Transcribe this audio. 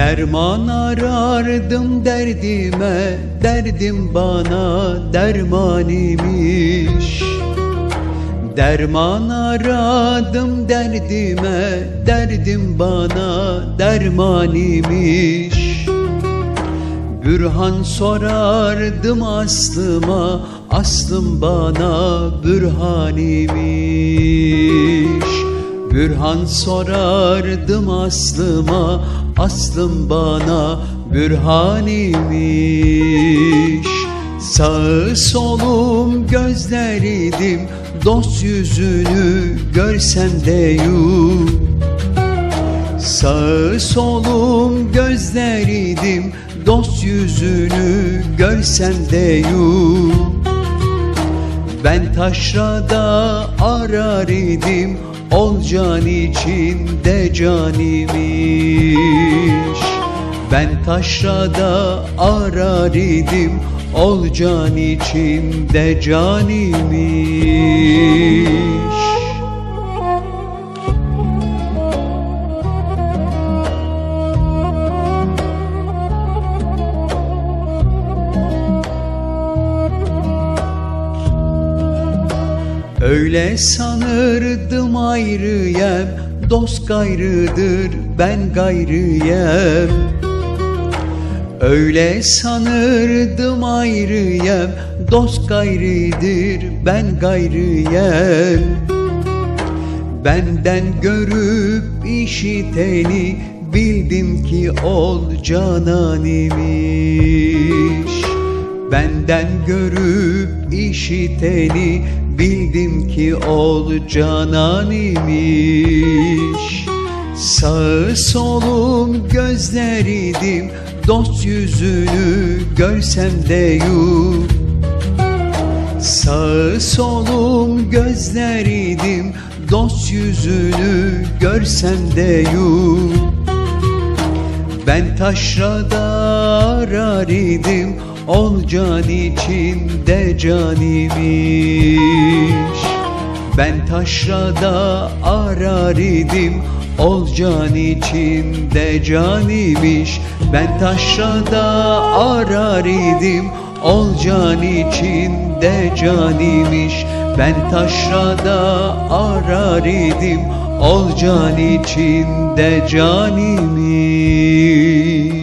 Derman arardım derdime Derdim bana derman imiş. Derman aradım derdime Derdim bana derman imiş. Bürhan sorardım aslıma Aslım bana bürhan imiş Bürhan sorardım aslıma Aslım bana bürhan imiş. Sağı solum gözleriydim Dost yüzünü görsem de yuh Sağı solum gözleriydim Dost yüzünü görsem de yuh Ben taşrada arar idim İçinde can imiş Ben taşrada arar idim Olcan içinde can Öyle sanırdım ayrıyem Dost gayrıdır ben gayrıyem Öyle sanırdım ayrıyem Dost gayrıdır ben gayrıyem Benden görüp işiteni Bildim ki ol canan imiş Benden görüp işiteni Bildim ki ol canan imiş. Sağı solum gözleriydim Dost yüzünü görsem de yuh Sağı solum gözleriydim Dost yüzünü görsem de yuh Ben taşrada arar idim Ol can içinde can imiş Ben taşrada arar idim. Ol can içinde can imiş Ben taşrada arar idim. Ol can içinde can imiş Ben taşrada arar idim. Ol can içinde can imiş